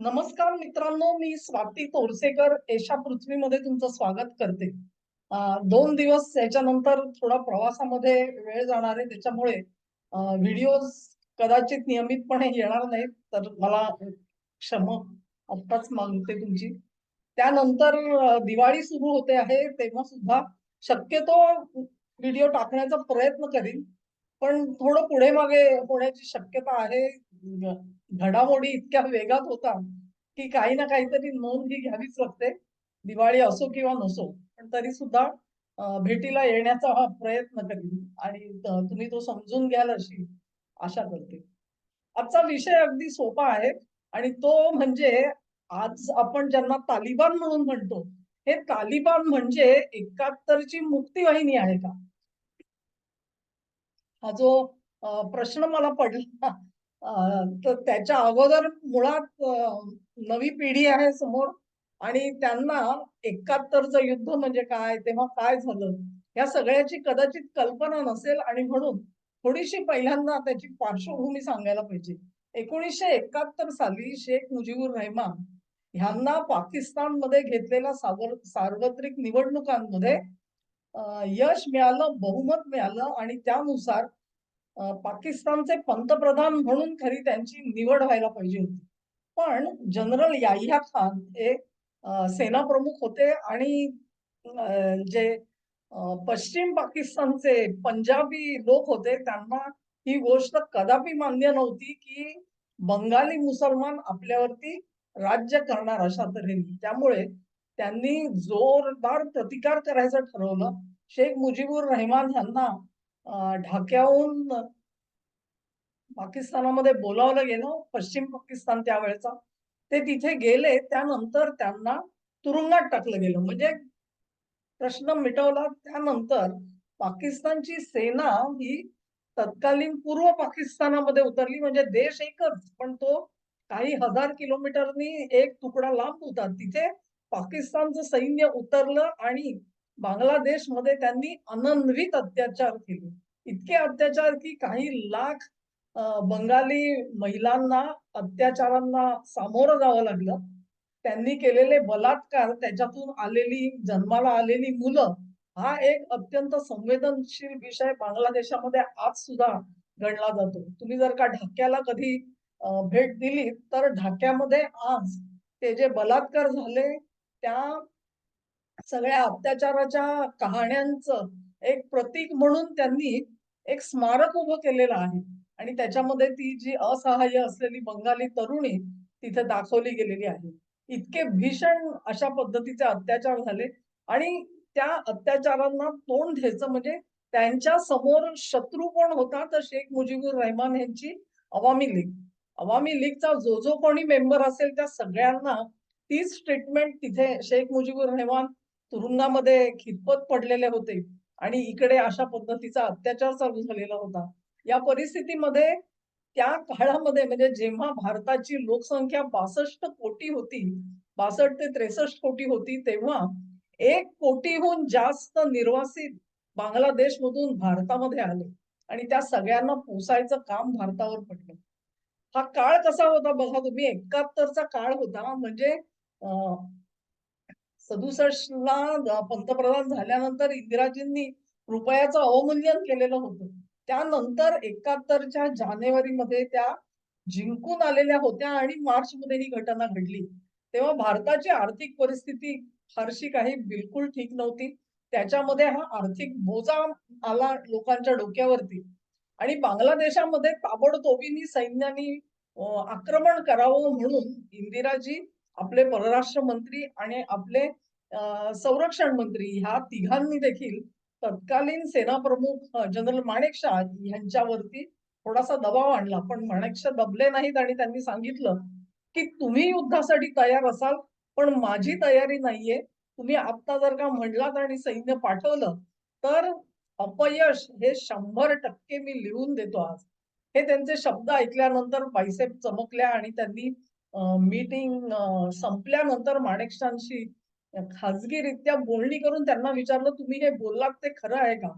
नमस्कार मित्रांनो मी स्वाती तोरसेकर. एशा पृथ्वीमध्ये तुमचं स्वागत करते. दोन दिवस याच्यानंतर थोडा प्रवासामध्ये वेळ जाणार आहे त्याच्यामुळे व्हिडिओज कदाचित नियमितपणे येणार नाहीत तर मला क्षम आत्ताच मागते तुमची. त्यानंतर दिवाळी सुरू होते आहे तेव्हा सुद्धा शक्यतो व्हिडिओ टाकण्याचा प्रयत्न करीन. पण थोडं पुढे मागे होण्याची शक्यता आहे घडामोडी इतक्या वेगात होता की काही ना काहीतरी नोंद ही घ्यावीच लागते. दिवाळी असो किंवा नसो पण तरी सुद्धा भेटीला येण्याचा हा प्रयत्न करीन. आणि तुम्ही तो समजून घ्याल अशी आशा करते. आजचा विषय अगदी सोपा आहे आणि तो म्हणजे आज आपण ज्यांना तालिबान म्हणून म्हणतो हे तालिबान म्हणजे एकाहत्तरची मुक्तीवाहिनी आहे का? हा जो प्रश्न मला पडला तर त्याच्या अगोदर मुळात नवी पिढी आहे समोर आणि त्यांना एकाहत्तरचं युद्ध म्हणजे काय तेव्हा काय झालं या सगळ्याची कदाचित कल्पना नसेल आणि म्हणून थोडीशी पहिल्यांदा त्याची पार्श्वभूमी सांगायला पाहिजे. एकोणीसशे एकाहत्तर साली शेख मुजीबुर रहमान ह्यांना पाकिस्तानमध्ये घेतलेल्या सावर सार्वत्रिक निवडणुकांमध्ये यश मिळालं बहुमत मिळालं आणि त्यानुसार पाकिस्तानचे पंतप्रधान म्हणून खरी त्यांची निवड व्हायला पाहिजे होती. पण जनरल याह्या खान हे सेना प्रमुख होते आणि जे पश्चिम पाकिस्तानचे पंजाबी लोक होते त्यांना ही गोष्ट कदापि मान्य नव्हती की बंगाली मुसलमान आपल्यावरती राज्य करणार अशा तऱ्हेने. त्यामुळे त्यांनी जोरदार प्रतिकार करायचं ठरवलं. शेख मुजीबुर रहमान यांना ढाक्याहून पाकिस्तानामध्ये बोलावलं गेलं पश्चिम पाकिस्तान त्यावेळेचा ते तिथे गेले त्यानंतर त्यांना तुरुंगात टाकलं गेलं. म्हणजे प्रश्न मिटवला त्यानंतर पाकिस्तानची सेना ही तत्कालीन पूर्व पाकिस्तानामध्ये उतरली म्हणजे देश एकच पण तो काही हजार किलोमीटरनी एक तुकडा लांब होता. तिथे पाकिस्तानचं सैन्य उतरलं आणि बांगलादेशमध्ये त्यांनी अनन्वित अत्याचार केले. इतके अत्याचार की काही लाख बंगाली महिलांना अत्याचारांना सामोरं जावं लागलं. त्यांनी केलेले बलात्कार त्याच्यातून आलेली जन्माला आलेली मुलं हा एक अत्यंत संवेदनशील विषय बांगलादेशामध्ये आज सुद्धा गणला जातो. तुम्ही जर का ढाक्याला कधी भेट दिली तर ढाक्यामध्ये आज ते जे बलात्कार झाले त्या सगळ्या अत्याचाराच्या कहाण्यांचं एक प्रतीक म्हणून त्यांनी एक स्मारक उभं केलेलं आहे. आणि त्याच्यामध्ये ती जी असहाय्य असलेली बंगाली तरुणी तिथे दाखवली गेलेली आहे. इतके भीषण अशा पद्धतीचे अत्याचार झाले. आणि त्या अत्याचारांना तोंड द्यायचं म्हणजे त्यांच्यासमोर शत्रू कोण होता तर शेख मुजीबुर रहमान यांची अवामी लीग. अवामी लीगचा जो जो कोणी मेंबर असेल त्या सगळ्यांना तीच ट्रीटमेंट तिथे शेख मुजीबुर रहमान तुरुंगामध्ये खितपत पडलेले होते. आणि इकडे अशा पद्धतीचा अत्याचार चालू झालेला होता. या परिस्थितीमध्ये त्या काळामध्ये म्हणजे जेव्हा भारताची लोकसंख्या बासष्ट कोटी होती बासष्ट ते त्रेसष्ट कोटी होती तेव्हा एक कोटीहून जास्त निर्वासित बांगलादेश मधून भारतामध्ये आले. आणि त्या सगळ्यांना पोसायचं काम भारतावर पडलं. हा काळ कसा होता बघा तुम्ही. एकाहत्तरचा काळ होता म्हणजे सदुसष्ट ला पंतप्रधान झाल्यानंतर इंदिराजींनी रुपयाचं अवमूल्यन केलेलं होतं. त्यानंतर एकाहत्तरच्या जानेवारीमध्ये त्या जिंकून आलेल्या होत्या आणि मार्च मध्ये ही घटना घडली. तेव्हा भारताची आर्थिक परिस्थिती फारशी काही बिलकुल ठीक नव्हती. त्याच्यामध्ये हा आर्थिक बोजा आला लोकांच्या डोक्यावरती. आणि बांगलादेशामध्ये ताबडतोबीनी सैन्यानी आक्रमण करावं म्हणून इंदिराजी आपले परराष्ट्र मंत्री आणि आपले संरक्षण मंत्री ह्या तिघांनी देखील तत्कालीन सेना प्रमुख जनरल माणेकशा यांच्यावरती थोडासा दबाव आणला. पण माणेकशा दबले नाहीत आणि त्यांनी सांगितलं की तुम्ही युद्धासाठी तयार असाल पण माझी तयारी नाहीये. तुम्ही आता जर का म्हणलात आणि सैन्य पाठवलं तर अपयश हे शंभर टक्के मी लिहून देतो आज. हे त्यांचे शब्द ऐकल्यानंतर बायसेप चमकल्या आणि त्यांनी मीटिंग संपल्यानंतर माणेकशांशी खाजगीरित्या बोलणी करून त्यांना विचारलं तुम्ही हे बोललात ते खरं आहे का?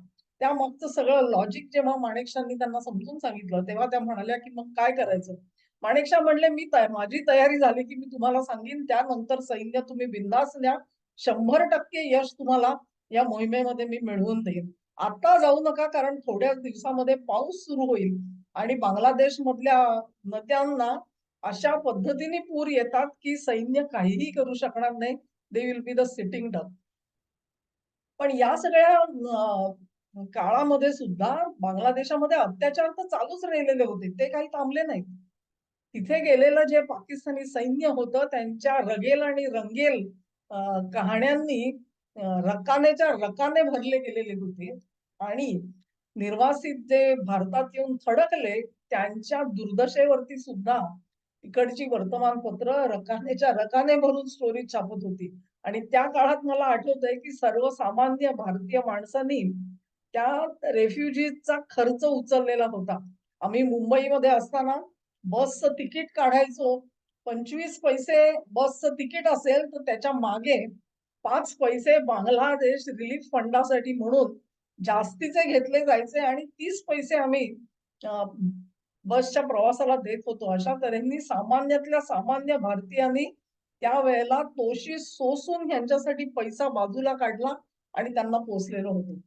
त्या मागचं सगळं लॉजिक जेव्हा माणेकशांनी त्यांना समजून सांगितलं तेव्हा त्या म्हणाल्या की मग काय करायचं? माणेकशा म्हणले मी माझी तयारी झाली की मी तुम्हाला सांगेन त्यानंतर सैन्य तुम्ही बिंदास द्या शंभर टक्के यश तुम्हाला या मोहिमेमध्ये मी मिळवून देईन. आता जाऊ नका कारण थोड्याच दिवसामध्ये पाऊस सुरू होईल आणि बांगलादेश मधल्या नद्यांना अशा पद्धतीने पूर येतात की सैन्य काहीही करू शकणार नाही. They will be the sitting duck पण या सगळ्या काळामध्ये सुद्धा बांगलादेशामध्ये अत्याचार तर चालूच राहिलेले होते. ते काही थांबले नाहीत. तिथे गेलेलं जे पाकिस्तानी सैन्य होतं त्यांच्या रगेल आणि रंगेल कहाण्यांनी रकानेच्या रकाने भरले गेलेले होते. आणि निर्वासित जे भारतात येऊन थडकले त्यांच्या दुर्दशेवरती सुद्धा इकडची वर्तमानपत्र रकानेच्या रकाने भरून स्टोरी छापत होती. आणि त्या काळात मला आठवतंय की सर्वसामान्य भारतीय माणसांनी त्या रेफ्युजीचा खर्च उचललेला होता. आम्ही मुंबईमध्ये असताना बसचं तिकीट काढायचो. पंचवीस पैसे बसचं तिकीट असेल तर त्याच्यामागे पाच पैसे बांगलादेश रिलीफ फंडासाठी म्हणून जास्तीचे घेतले जायचे आणि तीस पैसे आम्ही बसच्या प्रवासाला देत होतो. अशा तऱ्हेने सामान्यातल्या सामान्य भारतीयांनी त्यावेळेला तोशी सोसून यांच्यासाठी पैसा बाजूला काढला आणि त्यांना पोचलेलं होतं.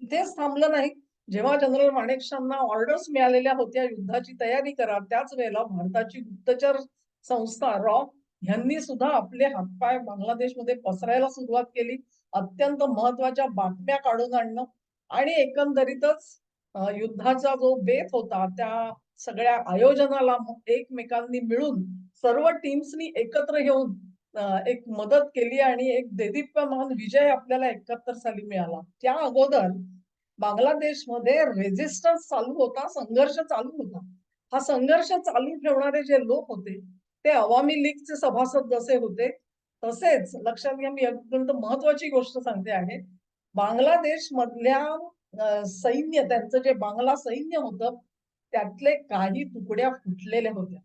तेच थांबलं नाही. जेव्हा जनरल माणेकशांना ऑर्डर्स मिळालेल्या होत्या युद्धाची तयारी करा. त्याच वेळेला भारताची गुप्तचर संस्था रॉ यांनी सुद्धा आपले हातपाय बांगलादेशमध्ये पसरायला सुरुवात केली. अत्यंत महत्त्वाच्या बातम्या काढून आणणं आणि एकंदरीतच युद्धाचा जो बेत होता त्या सगळ्या आयोजनाला एकमेकांनी मिळून सर्व टीम्सनी एकत्र येऊन एक मदत केली आणि एक देदीप्यमान विजय आपल्याला एकाहत्तर साली मिळाला. त्या अगोदर बांगलादेशमध्ये रेजिस्टन्स चालू होता संघर्ष चालू होता. हा संघर्ष चालू ठेवणारे जे लोक होते ते अवामी लीगचे सभासद जसे होते तसेच लक्षात घ्या मी अत्यंत महत्वाची गोष्ट सांगते आहे. बांगलादेश मधल्या सैन्य त्यांचं जे बांगला सैन्य होतं त्यातले काही तुकड्या फुटलेल्या होत्या.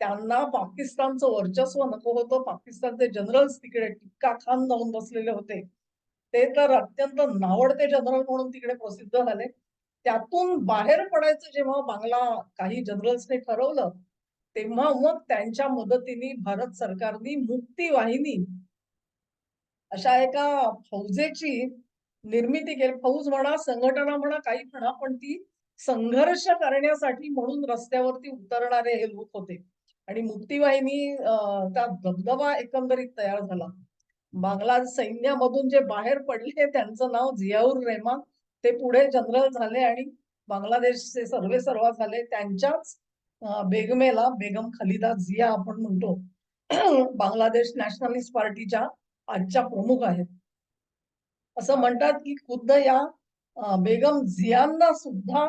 त्यांना पाकिस्तानचं वर्चस्व नको होतं. पाकिस्तानचे जनरल्स तिकडे टिक्का खान जाऊन बसलेले होते. ते तर अत्यंत नावडते जनरल म्हणून तिकडे प्रसिद्ध झाले. त्यातून बाहेर पडायचं जेव्हा बांगला काही जनरल्सने ठरवलं तेव्हा मग त्यांच्या मदतीने भारत सरकारने मुक्ती वाहिनी अशा एका फौजेची निर्मिती केली. फौज म्हणा संघटना म्हणा काही म्हणा पण ती संघर्ष करण्यासाठी म्हणून रस्त्यावरती उतरणारे हे लोक होते. आणि मुक्तीवाहिनी त्या दबदबा एकंदरीत तयार झाला. बांगला सैन्यामधून जे बाहेर पडले त्यांचं नाव जियाउर रेहमान. ते पुढे जनरल झाले आणि बांगलादेशचे सर्वे सर्वा झाले. त्यांच्याच बेगमेला बेगम खलिदा जिया आपण म्हणतो. बांगलादेश नॅशनलिस्ट पार्टीच्या आजच्या प्रमुख आहेत. असं म्हणतात की खुद्द या बेगम झियांना सुद्धा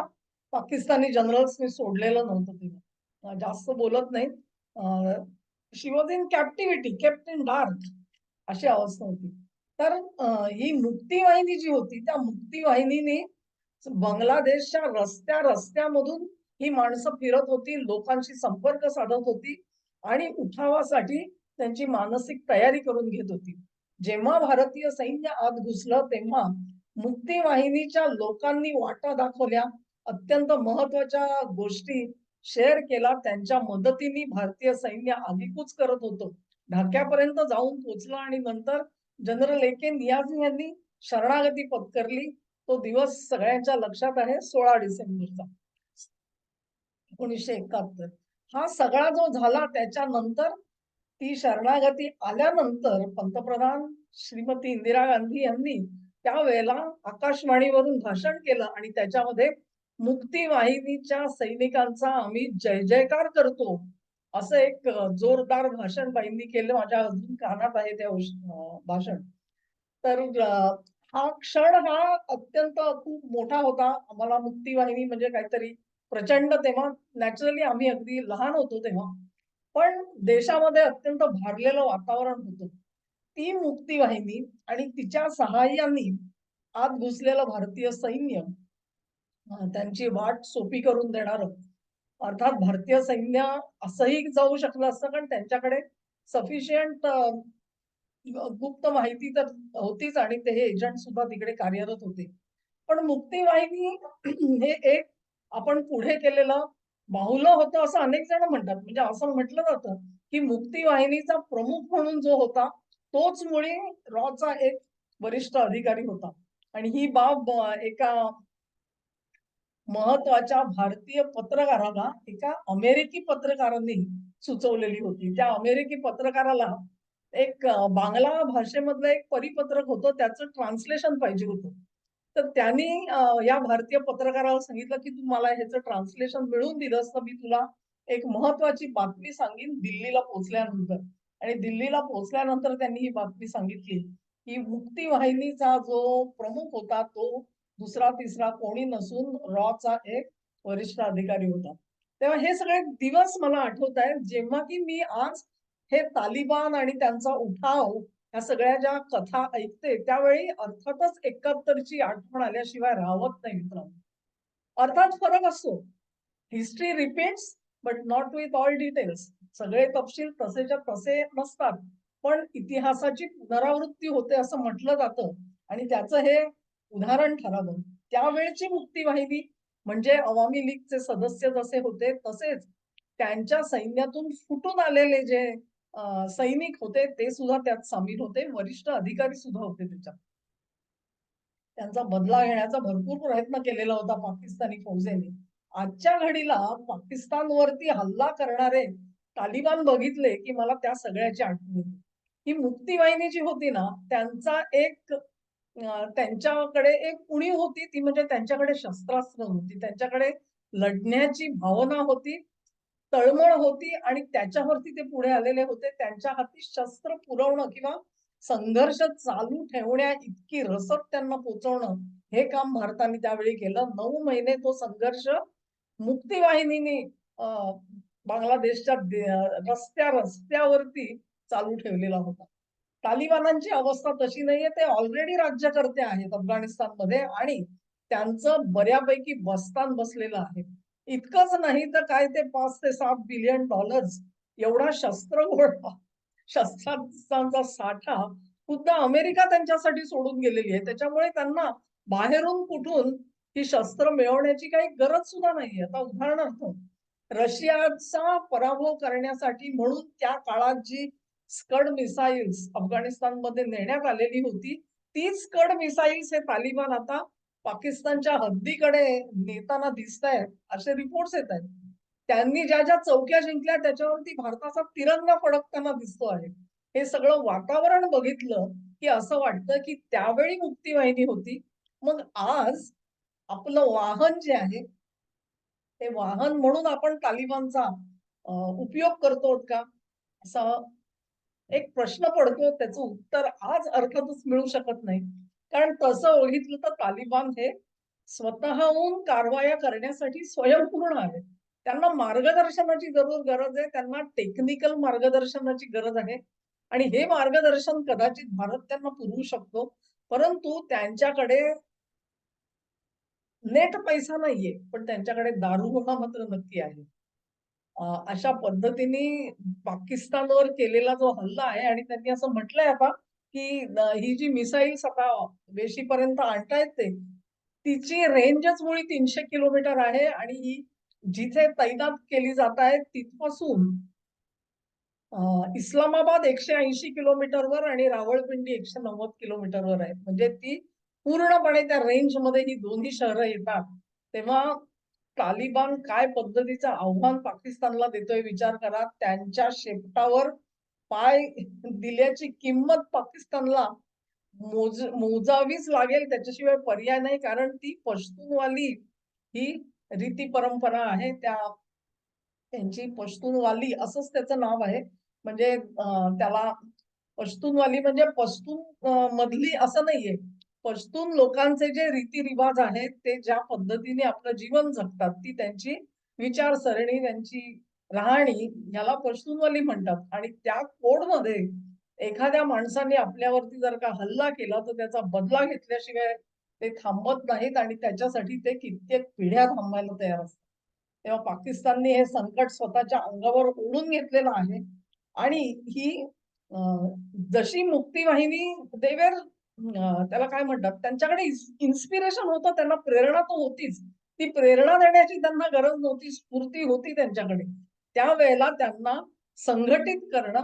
पाकिस्तानी जनरल्सनी सोडलेलं नव्हतं तेव्हा जास्त बोलत नाही she was in captivity kept in dark अशी अवस्था होती. तर ही मुक्तीवाहिनी जी होती त्या मुक्तीवाहिनीने बांगलादेशच्या रस्त्या रस्त्यामधून ही माणसं फिरत होती लोकांशी संपर्क साधत होती आणि उठावासाठी त्यांची मानसिक तयारी करून घेत होती. जेव्हा भारतीय सैन्य आत घुसलं तेव्हा मुक्तीवाहिनीच्या लोकांनी वाटा दाखवल्या. अत्यंत महत्त्वाच्या गोष्टी शेअर केला. त्यांच्या मदतीने भारतीय सैन्य आगीकूच करत होतं. ढाक्यापर्यंत जाऊन पोचलं आणि नंतर जनरल ए के नियाझी यांनी शरणागती पत्करली. तो दिवस सगळ्यांच्या लक्षात आहे सोळा डिसेंबरचा. एकोणीसशे एकाहत्तर. हा सगळा जो झाला त्याच्यानंतर ती शरणागती आल्यानंतर पंतप्रधान श्रीमती इंदिरा गांधी यांनी त्यावेळेला आकाशवाणीवरून भाषण केलं आणि त्याच्यामध्ये मुक्ती वाहिनीच्या सैनिकांचा आम्ही जय जयकार करतो असं एक जोरदार भाषण बाईंनी केलं. माझ्या अजून कानात आहे त्या भाषण. तर हा क्षण हा अत्यंत खूप मोठा होता. आम्हाला मुक्ती वाहिनी म्हणजे काहीतरी प्रचंड तेव्हा नॅचरली आम्ही अगदी लहान होतो तेव्हा. पण देशामध्ये अत्यंत भारलेलं वातावरण होतं. ती मुक्तीवाहिनी आणि तिच्या सहाय्याने आत घुसलेलं भारतीय सैन्य त्यांची वाट सोपी करून देणार. अर्थात भारतीय सैन्य असंही जाऊ शकलं असतं कारण त्यांच्याकडे सफिशियंट गुप्त माहिती तर होतीच आणि ते हे एजंट सुद्धा तिकडे कार्यरत होते. पण मुक्तीवाहिनी हे एक आपण पुढे केलेलं बाहुलं होतं असं अनेक जण म्हणतात. म्हणजे असं म्हटलं जातं की मुक्ती वाहिनीचा प्रमुख म्हणून जो होता तोच मुळे रॉचा एक वरिष्ठ अधिकारी होता. आणि ही बाब एका महत्त्वाच्या भारतीय पत्रकाराला एका अमेरिकी पत्रकारांनी सुचवलेली होती. त्या अमेरिकी पत्रकाराला एक बांगला भाषेमधलं एक परिपत्रक होतं. त्याचं ट्रान्सलेशन पाहिजे होतं. तर त्यांनी या भारतीय पत्रकाराला सांगितलं की तू मला ह्याचं ट्रान्सलेशन मिळवून दिलंस तर मी तुला एक महत्वाची बातमी सांगेन दिल्लीला पोहोचल्यानंतर. आणि दिल्लीला पोहोचल्यानंतर त्यांनी ही बातमी सांगितली. की मुक्ती वाहिनीचा जो प्रमुख होता तो दुसरा तिसरा कोणी नसून रॉचा एक वरिष्ठ अधिकारी होता. तेव्हा हे सगळे दिवस मला आठवत आहेत जेव्हा की मी आज हे तालिबान आणि त्यांचा उठाव ह्या सगळ्या ज्या कथा ऐकते त्यावेळी अर्थातच एकाहत्तरची आठवण आल्याशिवाय राहत नाही मित्रांनो. अर्थात फरक असतो. History repeats but not with all details सगळे तपशील तसेच्या तसे नसतात पण इतिहासाची पुनरावृत्ती होते असं म्हटलं जातं आणि त्याचं हे उदाहरण ठरावं. त्यावेळची मुक्तीवाहिनी म्हणजे अवामी लीगचे सदस्य जसे होते तसेच त्यांच्या सैन्यातून फुटून आलेले जे सैनिक होते ते सुद्धा त्यात सामील होते वरिष्ठ अधिकारी सुद्धा होते त्याच्यात. त्यांचा बदला घेण्याचा भरपूर प्रयत्न केलेला होता पाकिस्तानी फौजेने. आजच्या घडीला पाकिस्तानवरती हल्ला करणारे तालिबान बघितले की मला त्या सगळ्याची आठवण येते. ही मुक्तीवाहिनी जी होती ना त्यांचा एक त्यांच्याकडे एक उणीव होती ती म्हणजे त्यांच्याकडे शस्त्रास्त्र होती. त्यांच्याकडे लढण्याची भावना होती. तळमळ होती आणि त्याच्यावरती ते पुढे आलेले होते. त्यांच्या हाती शस्त्र पुरवणं किंवा संघर्ष चालू ठेवण्या इतकी रसद त्यांना पोचवणं हे काम भारताने त्यावेळी केलं. नऊ महिने तो संघर्ष मुक्तीवाहिनीने बांगलादेशच्या रस्त्या रस्त्यावरती चालू ठेवलेला होता. तालिबानांची अवस्था तशी नाहीये. ते ऑलरेडी राज्यकर्ते आहेत अफगाणिस्तानमध्ये आणि त्यांचं बऱ्यापैकी बस्तान बसलेलं आहे. इतकंच नाही तर काय ते पाच ते सात बिलियन डॉलर्स एवढा शस्त्र गोळा शस्त्रास्त्रांचा साठा खुद्द अमेरिका त्यांच्यासाठी सोडून गेलेली आहे. त्याच्यामुळे त्यांना बाहेरून कुठून ही शस्त्र मिळवण्याची काही गरज सुद्धा नाहीये. आता उदाहरणार्थ रशियाचा पराभव करण्यासाठी म्हणून त्या काळात जी स्कड मिसाईल्स अफगाणिस्तानमध्ये नेण्यात आलेली होती तीच स्कड मिसाईल्स हे तालिबान आता पाकिस्तानच्या हद्दीकडे नेताना दिसत आहेत असे रिपोर्ट्स येत आहेत त्यांनी ज्या ज्या चौक्या जिंकल्या त्याच्यावरती भारताचा तिरंगा फडकताना दिसतो आहे. हे सगळं वातावरण बघितलं की असं वाटतं की त्यावेळी मुक्तीवाहिनी होती. मग आज आपलं वाहन जे आहे ते वाहन म्हणून आपण तालिबानचा उपयोग करतो का? असा एक प्रश्न पडतो त्याचं उत्तर आज अर्थातच मिळू शकत नाही. कारण तसं बघितलं तर तालिबान हे स्वतःहून कारवाया करण्यासाठी स्वयंपूर्ण आहे. त्यांना मार्गदर्शनाची जरूर गरज आहे त्यांना टेक्निकल मार्गदर्शनाची गरज आहे. आणि हे मार्गदर्शन कदाचित भारत त्यांना पुरवू शकतो परंतु त्यांच्याकडे नेट पैसा नाहीये पण त्यांच्याकडे दारुगोळा मात्र नक्की आहे. अशा पद्धतीने पाकिस्तानवर केलेला जो हल्ला आहे आणि त्यांनी असं म्हटलंय आता की ही जी मिसाईल्स आता वेशीपर्यंत आणतायत ते तिची रेंजच मुळी तीनशे किलोमीटर आहे आणि ही जिथे तैनात केली जात आहे तिथपासून इस्लामाबाद एकशे ऐंशी किलोमीटरवर आणि रावळपिंडी एकशे नव्वद किलोमीटरवर आहे. म्हणजे ती पूर्णपणे त्या रेंजमध्ये ही दोन्ही शहरं येतात. तेव्हा तालिबान काय पद्धतीचं आव्हान पाकिस्तानला देतोय विचार करा त्यांच्या शेपटावर पाय दिल्याची किंमत पाकिस्तानला मोज मोजावीच लागेल त्याच्याशिवाय पर्याय नाही कारण ती पश्तूनवाली ही रीती परंपरा आहे. त्या त्यांची पश्तूनवाली असंच त्याचं नाव आहे. म्हणजे त्याला पश्तूनवाली म्हणजे पश्तून मधली असं नाहीये. पश्तून लोकांचे जे रीतिरिवाज आहेत ते ज्या पद्धतीने आपलं जीवन जगतात ती त्यांची विचारसरणी त्यांची राहणी याला पश्तूनवाली म्हणतात. आणि त्या कोडमध्ये एखाद्या माणसाने आपल्यावरती जर का हल्ला केला तर त्याचा बदला घेतल्याशिवाय ते थांबत नाहीत आणि त्याच्यासाठी ते कित्येक पिढ्या थांबायला तयार असतात. तेव्हा पाकिस्तानने हे संकट स्वतःच्या अंगावर ओढून घेतलेलं आहे. आणि ही जशी मुक्तीवाहिनी देवेर त्याला काय म्हणतात त्यांच्याकडे इन्स्पिरेशन होतं त्यांना प्रेरणा तर होतीच. ती प्रेरणा देण्याची त्यांना गरज नव्हती स्फूर्ती होती त्यांच्याकडे. त्यावेळेला त्यांना संघटित करणं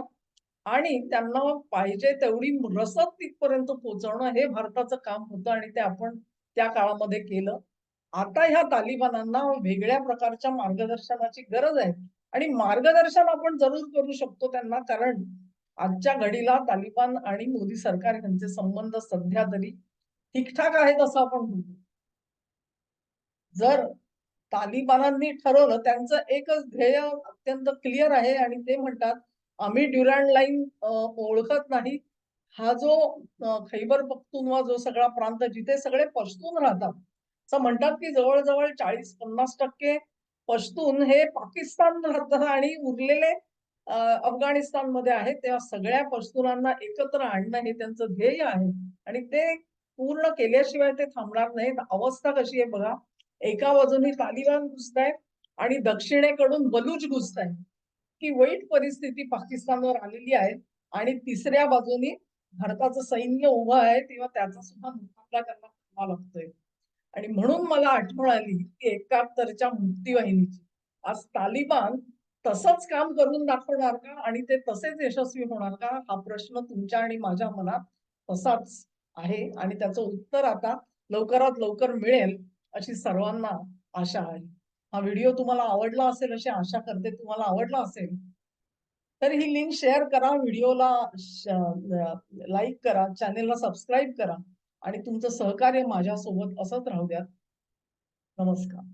आणि त्यांना पाहिजे तेवढी रसद तिथपर्यंत पोहोचवणं हे भारताचं काम होतं आणि ते आपण त्या काळामध्ये केलं. आता ह्या तालिबानांना वेगळ्या प्रकारच्या मार्गदर्शनाची गरज आहे आणि मार्गदर्शन आपण जरूर करू शकतो त्यांना कारण आजच्या घडीला तालिबान आणि मोदी सरकार यांचे संबंध सध्या तरी ठीकठाक आहेत असं आपण म्हणतो. जर तालिबानांनी ठरवलं. त्यांचं एकच ध्येय अत्यंत क्लिअर आहे आणि ते म्हणतात आम्ही ड्युरँड लाईन ओळखत नाही. हा जो खैबर पख्तुनवा जो सगळा प्रांत जिथे सगळे पश्तून राहतात. असं म्हणतात की जवळजवळ चाळीस पन्नास टक्के पश्तून हे पाकिस्तान राहतात आणि उरलेले अफगाणिस्तानमध्ये आहेत. तेव्हा सगळ्या पश्तुनांना एकत्र आणणं हे त्यांचं ध्येय आहे. आणि ते पूर्ण केल्याशिवाय ते थांबणार नाहीत. अवस्था कशी आहे बघा. एका बाजूने तालिबान घुसतायत आणि दक्षिणेकडून बलूच घुसतायत ही वाईट परिस्थिती पाकिस्तानवर आलेली आहे आणि तिसऱ्या बाजूने भारताचं सैन्य उभं आहे तेव्हा त्याचा सुद्धा मुकाबला त्यांना करावा लागतोय. आणि म्हणून मला आठवण आली की एकाहत्तरच्या मुक्तीवाहिनीची. आज तालिबान तसंच काम करून दाखवणार का आणि ते तसेच यशस्वी होणार का? हा प्रश्न तुमच्या आणि माझ्या मनात तसाच आहे आणि त्याचं उत्तर आता लवकरात लवकर मिळेल. अशी सर्वांना आशा आहे. हा व्हिडिओ तुम्हाला आवडला असेल अशी आशा करते तुम्हाला आवडला असेल तर ही लिंक शेअर करा व्हिडिओला लाईक करा चॅनेलला सबस्क्राईब करा आणि तुमचं सहकार्य माझ्यासोबत असंच राहू द्या. नमस्कार.